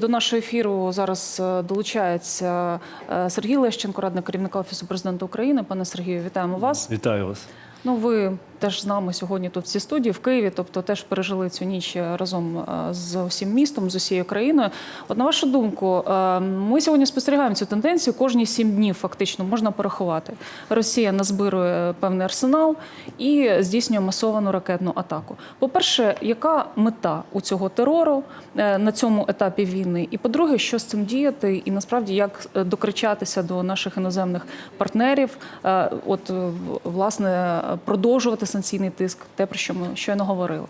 До нашого ефіру зараз е, долучається е, Сергій Лещенко, радник керівника офісу президента України. Пане Сергію, вітаємо вас. Вітаю вас. Ну, ви теж з нами сьогодні тут в цій студії в Києві, тобто теж пережили цю ніч разом е, з усім містом, з усією країною. От на вашу думку, е, ми сьогодні спостерігаємо цю тенденцію. Кожні сім днів фактично можна порахувати. Росія назбирує певний арсенал і здійснює масовану ракетну атаку. По-перше, яка мета у цього терору е, на цьому етапі війни? І по-друге, що з цим діяти, і насправді як е, докричатися до наших іноземних партнерів, е, от е, власне продовжувати санкційний тиск, те про що ми щойно говорили.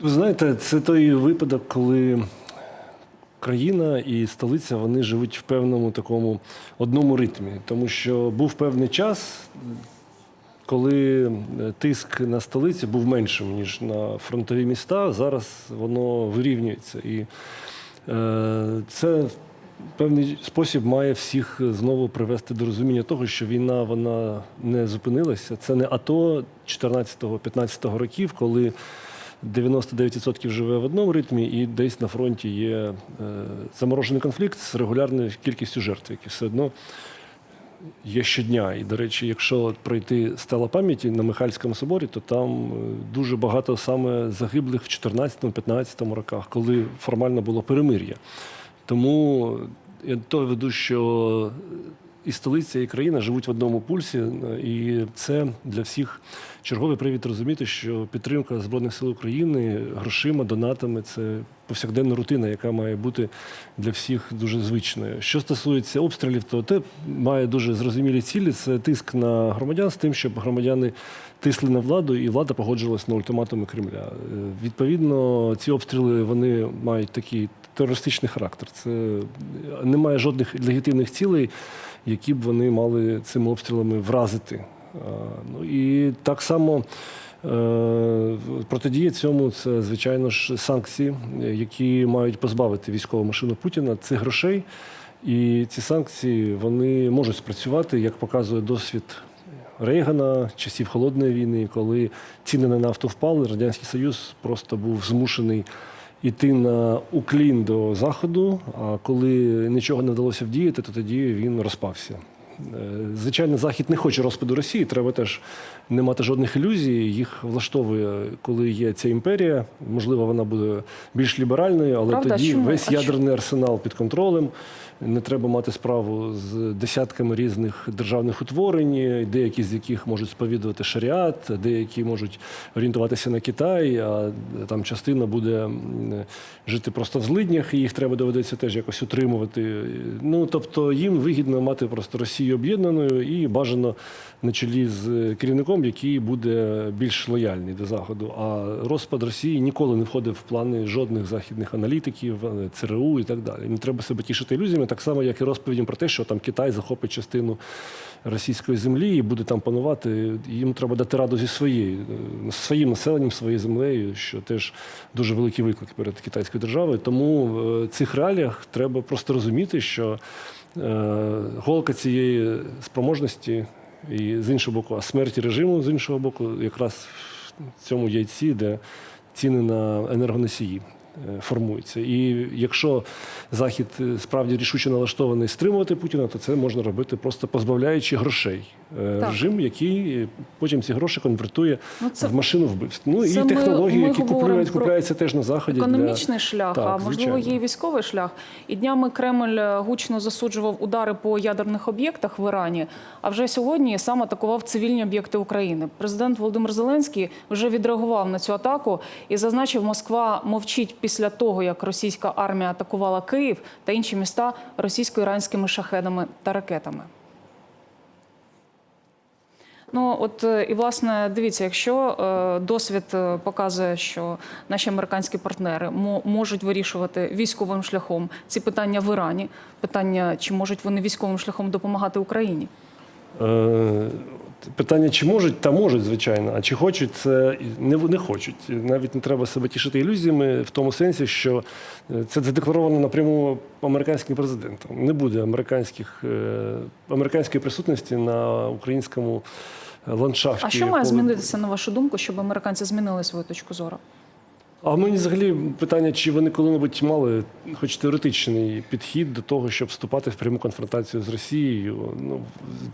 Ви знаєте, це той випадок, коли країна і столиця вони живуть в певному такому одному ритмі. Тому що був певний час, коли е, тиск на столицю був меншим, ніж на фронтові міста. Зараз воно вирівнюється. І е, це певний спосіб має всіх знову привести до розуміння того, що війна вона не зупинилася. Це не АТО 14-15 років, коли 99% живе в одному ритмі, і десь на фронті є е, заморожений конфлікт з регулярною кількістю жертв, які все одно є щодня. І, до речі, якщо пройти стела пам'яті на Михайльському соборі, то там е, дуже багато саме загиблих в 14-15 роках, коли формально було перемир'я. Тому я до веду, що і столиця, і країна живуть в одному пульсі, і це для всіх черговий привід розуміти, що підтримка Збройних сил України грошима, донатами це повсякденна рутина, яка має бути для всіх дуже звичною. Що стосується обстрілів, то те має дуже зрозумілі цілі. Це тиск на громадян з тим, щоб громадяни тисли на владу, і влада погоджувалась на ультиматуми Кремля. Е, Відповідно, ці обстріли вони мають такий терористичний характер. Це немає жодних легітимних цілей, які б вони мали цими обстрілами вразити. Ну і так само е, протидія цьому це, звичайно ж, санкції, які мають позбавити військову машину Путіна цих грошей. І ці санкції вони можуть спрацювати, як показує досвід Рейгана, часів холодної війни, коли ціни на нафту впали, радянський Союз просто був змушений іти на уклін до заходу. А коли нічого не вдалося вдіяти, то тоді він розпався. Е, Звичайно, Захід не хоче розпаду Росії. Треба теж не мати жодних ілюзій. Їх влаштовує, коли є ця імперія. Можливо, вона буде більш ліберальною, але Правда? тоді Чому? весь ядерний арсенал під контролем. Не треба мати справу з десятками різних державних утворень, деякі з яких можуть сповідувати шаріат, деякі можуть орієнтуватися на Китай, а там частина буде жити просто в злиднях, і їх треба доведеться теж якось утримувати. Ну тобто їм вигідно мати просто Росію об'єднаною і бажано на чолі з керівником, який буде більш лояльний до заходу. А розпад Росії ніколи не входив в плани жодних західних аналітиків, е, ЦРУ і так далі. Не треба себе тішити ілюзіями, так само, як і розповідям про те, що там Китай захопить частину російської землі і буде там панувати. Їм треба дати раду зі своєю е, своїм населенням, своєю землею, що теж дуже великий виклик перед китайською державою. Тому в цих реаліях треба просто розуміти, що е, голка цієї спроможності і з іншого боку, а смерті режиму з іншого боку, якраз в цьому яйці, де ціни на енергоносії е, формуються. І якщо Захід е, справді рішуче налаштований стримувати Путіна, то це можна робити просто позбавляючи грошей е, Так. режим, який потім ці гроші конвертує Ну, це в машину вбивств. Ну і технології, ми які купують, купляються теж на заході. економічний для... шлях, Так, а можливо, є і військовий шлях. І днями Кремль гучно засуджував удари по ядерних об'єктах в Ірані. А вже сьогодні сам атакував цивільні об'єкти України. Президент Володимир Зеленський вже відреагував на цю атаку і зазначив, Москва мовчить після того, як російська армія атакувала Київ та інші міста російсько-іранськими шахедами та ракетами. Ну от е, і власне дивіться, якщо е, досвід е, показує, що наші американські партнери мо- можуть вирішувати військовим шляхом ці питання в Ірані, питання чи можуть вони військовим шляхом допомагати Україні? Е, Питання, чи можуть, та можуть, звичайно, а чи хочуть, це не, не хочуть. Навіть не треба себе тішити ілюзіями в тому сенсі, що е, це задекларовано напряму американським президентом. Не буде американських, е, американської присутності на українському ландшафті. А що має змінитися на вашу думку, щоб американці змінили свою точку зору? А мені взагалі питання, чи вони коли-небудь мали хоч теоретичний підхід до того, щоб вступати в пряму конфронтацію з Росією. Ну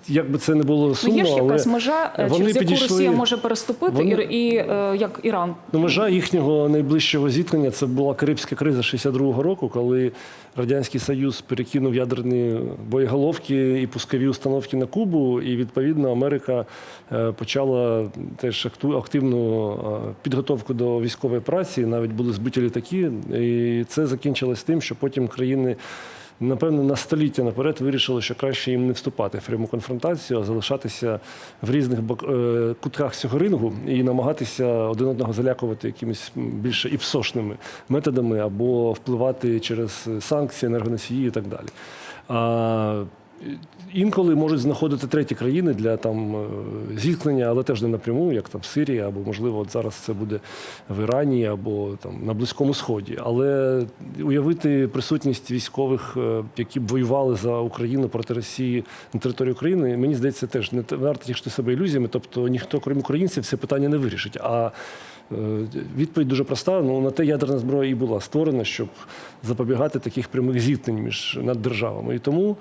як би це не було Ну, сумно, є ж якась але межа, е, вони через яку підійшли- Росія може переступити, Вони- і, і е, як Іран. Ну, межа їхнього найближчого зіткнення це була Карибська криза 62-го року, коли Радянський Союз перекинув ядерні боєголовки і пускові установки на Кубу, і відповідно Америка е, почала теж активну підготовку до військової праці. Навіть були збиті літаки, і це закінчилось тим, що потім країни. Напевно, на століття наперед вирішили, що краще їм не вступати в пряму конфронтацію, а залишатися в різних е, кутках цього рингу і намагатися один одного залякувати якимись більше іпсошними методами або впливати через санкції, енергоносії і так далі. Інколи можуть знаходити треті країни для там е, зіткнення, але теж не напряму, як там Сирія, або можливо, от зараз це буде в Ірані або там на Близькому Сході. Але уявити присутність військових, е, які б воювали за Україну проти Росії на території України, мені здається, теж не варто тішити себе ілюзіями. Тобто ніхто, крім українців, це питання не вирішить. А е, відповідь дуже проста. Ну на те ядерна зброя і була створена, щоб запобігати таких прямих зіткнень між наддержавами. І тому.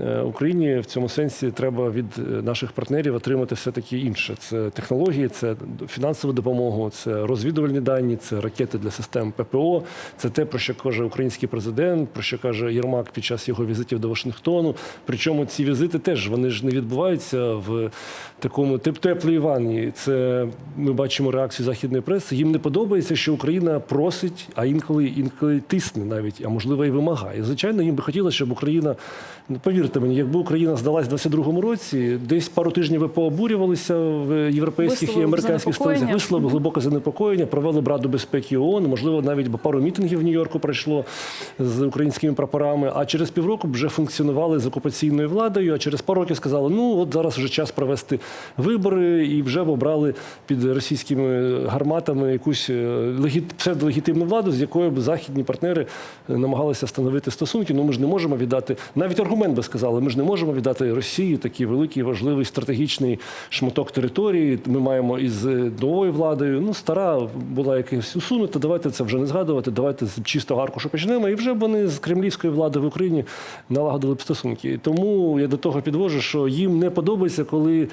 Е, Україні в цьому сенсі треба від е, наших партнерів отримати все таки інше. Це технології, це фінансову допомогу, це розвідувальні дані, це ракети для систем ППО. Це те, про що каже український президент, про що каже Єрмак під час його візитів до Вашингтону. Причому ці візити теж вони ж не відбуваються в такому теп- теплій ванні. Це ми бачимо реакцію західної преси. Їм не подобається, що Україна просить, а інколи інколи тисне навіть, а можливо і вимагає. Звичайно, їм би хотілося, щоб Україна, ну повірте мені, якби Україна здалась в 22-му році, десь пару тижнів ви пообурювалися в європейських і Висловили б американських столицях. Висловили глибоке занепокоєння, провели б Раду безпеки ООН, можливо, навіть пару мітингів в Нью-Йорку пройшло з українськими прапорами. А через півроку б вже функціонували з окупаційною владою. А через пару років сказали: ну от зараз вже час провести вибори, і вже б обрали під російськими гарматами якусь е, легіт... псевдолегітимну владу, з якою б західні партнери намагалися встановити стосунки. Ну ми ж не можемо віддати навіть аргумент би сказали. Ми ж не можемо віддати Росії такий великий, важливий стратегічний шматок території. Ми маємо із е, новою владою. Ну стара була якась усунута. Давайте це вже не згадувати. Давайте з чистого аркушу почнемо. І вже вони з кремлівської влади в Україні налагодили б стосунки. Тому я до того підвожу, що їм не подобається, коли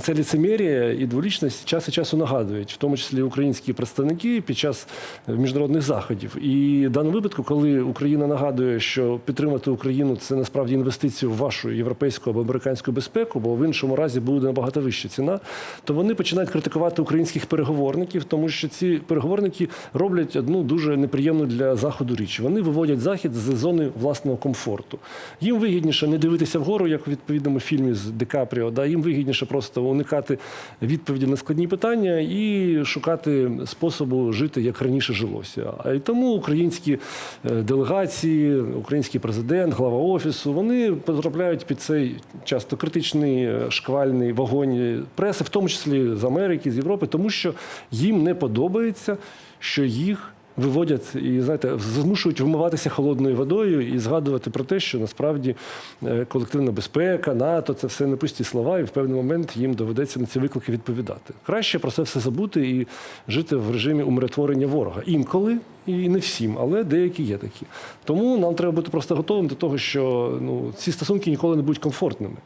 це ліцемірія і дволічність час і часу нагадують, в тому числі українські представники під час міжнародних заходів. І в даному випадку, коли Україна нагадує, що підтримати Україну це насправді інвестиція в вашу європейську або американську безпеку, бо в іншому разі буде набагато вища ціна, то вони починають критикувати українських переговорників, тому що ці переговорники роблять одну дуже неприємну для заходу річ. Вони виводять захід з зони власного комфорту. Їм вигідніше не дивитися вгору, як у відповідному фільмі з Ди Капріо, да їм вигідніше просто уникати відповіді на складні питання і шукати способу жити як раніше жилося. А і тому українські е, делегації, український президент, глава офісу, вони потрапляють під цей часто критичний е, шквальний вогонь преси, в тому числі з Америки, з Європи, тому що їм не подобається, що їх. Виводять і знаєте, змушують вмиватися холодною водою і згадувати про те, що насправді е, колективна безпека, НАТО це все не пусті слова, і в певний момент їм доведеться на ці виклики відповідати. Краще про це все забути і жити в режимі умиротворення ворога. Інколи і не всім, але деякі є такі. Тому нам треба бути просто готовим до того, що ну ці стосунки ніколи не будуть комфортними.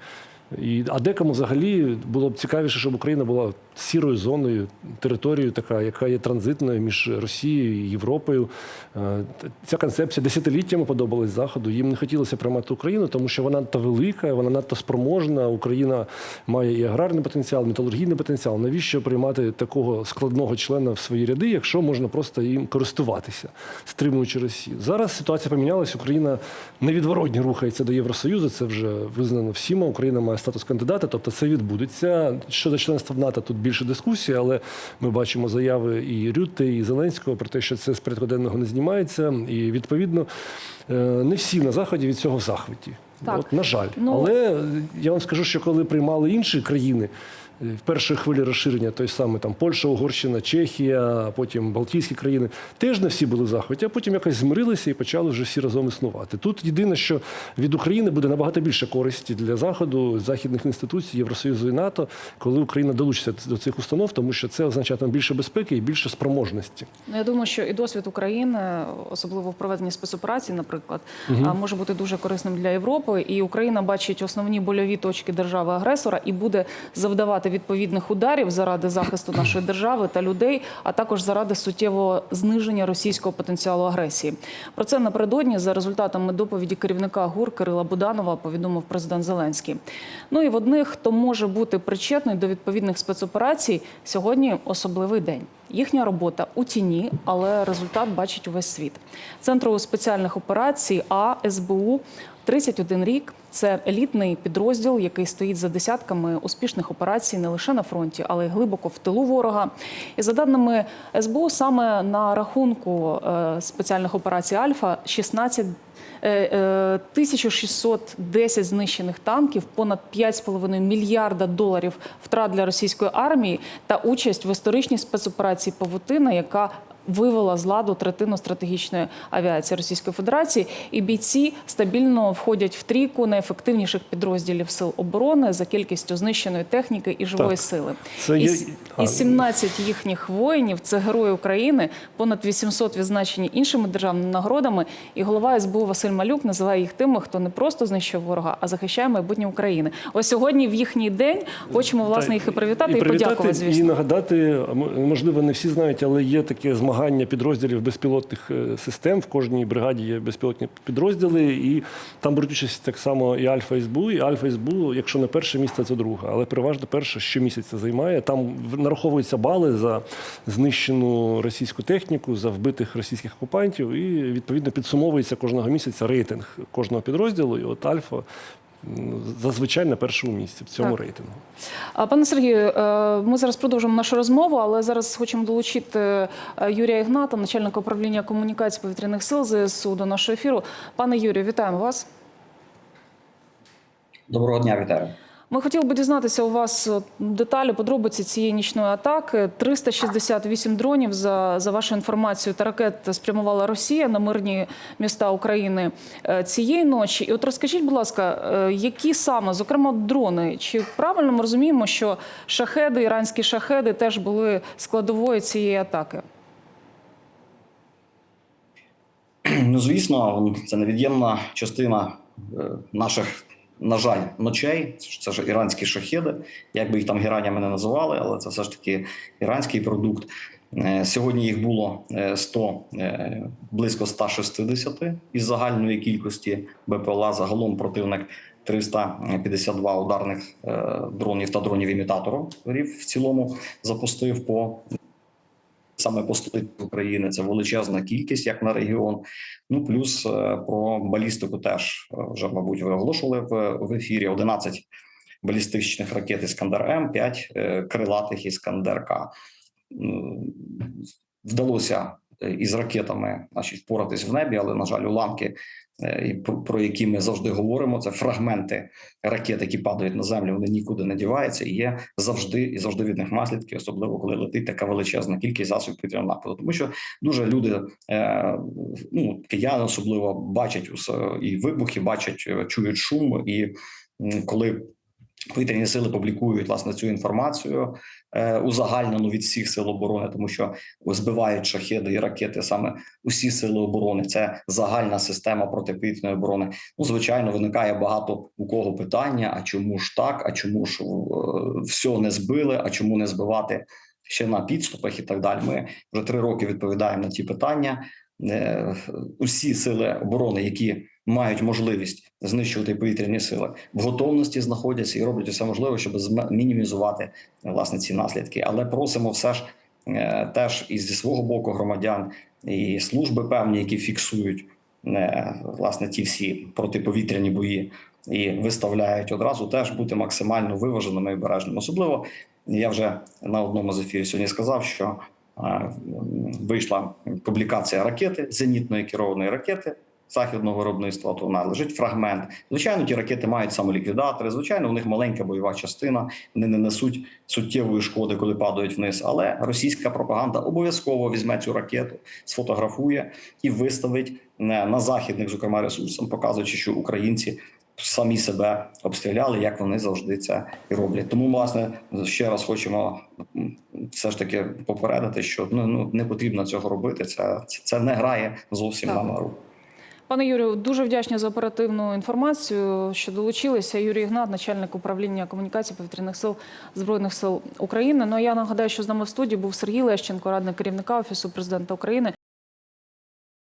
І, а декому взагалі було б цікавіше, щоб Україна була сірою зоною, територією, така, яка є транзитною між Росією і Європою. Е, Ця концепція десятиліттями подобалась Заходу. Їм не хотілося приймати Україну, тому що вона надто велика, вона надто спроможна. Україна має і аграрний потенціал, металургійний потенціал. Навіщо приймати такого складного члена в свої ряди, якщо можна просто їм користуватися, стримуючи Росію? Зараз ситуація помінялась. Україна невідворотні рухається до Євросоюзу. Це вже визнано всіма. Україна має статус кандидата, тобто це відбудеться. Щодо членства в НАТО тут більше дискусії, але ми бачимо заяви і Рютте, і Зеленського про те, що це з порядку не знімається. І відповідно е, не всі на заході від цього в захваті. Так. От, на жаль, Ну- але я вам скажу, що коли приймали інші країни. В першій хвилі розширення, той самий там Польща, Угорщина, Чехія, потім Балтійські країни, теж не всі були в захваті, а потім якось змирилися і почали вже всі разом існувати. Тут єдине, що від України буде набагато більше користі для заходу, західних інституцій, Євросоюзу і НАТО, коли Україна долучиться до цих установ, тому що це означатиме більше безпеки і більше спроможності. Ну, я думаю, що і досвід України, особливо в проведенні спецоперацій, наприклад, а, може бути дуже корисним для Європи. І Україна бачить основні больові точки держави-агресора і буде завдавати відповідних ударів заради захисту нашої держави та людей, а також заради суттєвого зниження російського потенціалу агресії. Про це напередодні за результатами доповіді керівника ГУР Кирила Буданова повідомив президент Зеленський. Ну і в одних, хто може бути причетний до відповідних спецоперацій, сьогодні особливий день. Їхня робота у тіні, але результат бачить увесь світ. Центру спеціальних операцій А СБУ 31 рік. Це елітний підрозділ, який стоїть за десятками успішних операцій не лише на фронті, але й глибоко в тилу ворога. І за даними СБУ, саме на рахунку е, спеціальних операцій Альфа 16 е, е, 1610 знищених танків, понад 5,5 мільярда доларів втрат для російської армії та участь в історичній спецоперації Павутина, яка вивела з ладу третину стратегічної авіації Російської Федерації, і бійці стабільно входять в трійку найефективніших підрозділів сил оборони за кількістю знищеної техніки і живої Так. сили. Це і, є- і 17 їхніх воїнів це герої України, понад 800 відзначені іншими державними нагородами. І голова СБУ Василь Малюк називає їх тими, хто не просто знищив ворога, а захищає майбутнє України. Ось сьогодні в їхній день хочемо власне їх і привітати, і, подякувати. І Звісно. нагадати, а можливо, не всі знають, але є таке змагання підрозділів безпілотних е, систем. В кожній бригаді є безпілотні підрозділи, і там беруть участь так само і Альфа СБУ, і Альфа СБУ, якщо не перше місце, то друге. Але переважно перше щомісяця займає. Там нараховуються бали за знищену російську техніку, за вбитих російських окупантів, і відповідно підсумовується кожного місяця рейтинг кожного підрозділу. І от Альфа. Зазвичай на першому місці в цьому Так. рейтингу. Пане Сергію, е, ми зараз продовжимо нашу розмову, але зараз хочемо долучити е, Юрія Ігната, начальника управління комунікації повітряних сил ЗСУ до нашого ефіру. Пане Юрію, вітаємо вас. Доброго дня, вітаю. Ми хотіли би дізнатися у вас деталі, подробиці цієї нічної атаки. 368 дронів за, за вашою інформацією та ракет спрямувала Росія на мирні міста України е, цієї ночі. І от розкажіть, будь ласка, е, які саме, зокрема, дрони? Чи правильно ми розуміємо, що шахеди, іранські шахеди теж були складовою цієї атаки? Ну, звісно, це невід'ємна частина е, наших, на жаль, ночей. Це ж- іранські шахеди, як би їх там геранями не називали, але це все ж таки іранський продукт. Е, Сьогодні їх було е, 100, е, близько 160 із загальної кількості БПЛА. Загалом противник 352 ударних е, дронів та дронів-імітаторів в цілому запустив по саме по столиці України. Це величезна кількість, як на регіон. Ну плюс е, про балістику теж е, вже, мабуть, ви оголошували в, в ефірі 11 балістичних ракет Іскандер М, 5 е, крилатих Іскандер К. Вдалося із ракетами значить, впоратись в небі, але на жаль, уламки, е, про, які ми завжди говоримо, це фрагменти ракет, які падають на землю, вони нікуди не діваються, і є завжди і завжди від них наслідки, особливо коли летить така величезна кількість засобів повітряного нападу. Тому що дуже люди, е, ну кияни особливо бачать і вибухи, бачать, е, чують шум, і коли повітряні сили публікують власне цю інформацію е, узагальнену від всіх сил оборони, тому що збивають шахеди і ракети саме усі сили оборони. Це загальна система протиповітряної оборони. Ну, звичайно, виникає багато у кого питання: а чому ж так? А чому ж е, все не збили? А чому не збивати ще на підступах і так далі? Ми вже три роки відповідаємо на ті питання. Е, Усі сили оборони, які мають можливість знищувати повітряні сили, в готовності знаходяться і роблять все можливе, щоб мінімізувати власне ці наслідки. Але просимо все ж е, теж і зі свого боку громадян і служби певні, які фіксують е, власне ті всі протиповітряні бої і виставляють одразу, теж бути максимально виваженими і обережними. Особливо я вже на одному з ефірів сьогодні сказав, що е, вийшла публікація ракети зенітної керованої ракети. Західного виробництва, то вона лежить фрагмент. Звичайно, ті ракети мають самоліквідатори. Звичайно, у них маленька бойова частина. Вони не несуть суттєвої шкоди, коли падають вниз. Але російська пропаганда обов'язково візьме цю ракету, сфотографує і виставить на, на західних, зокрема, ресурсах, показуючи, що українці самі себе обстріляли, як вони завжди це і роблять. Тому, власне, ще раз хочемо все ж таки попередити, що ну, ну не потрібно цього робити. Це, це, не грає зовсім Так. нам на руку. Пане Юрію, дуже вдячні за оперативну інформацію, що долучилися. Юрій Ігнат, начальник управління комунікації повітряних сил збройних сил України. Ну а я нагадаю, що з нами в студії був Сергій Лещенко, радник керівника офісу президента України.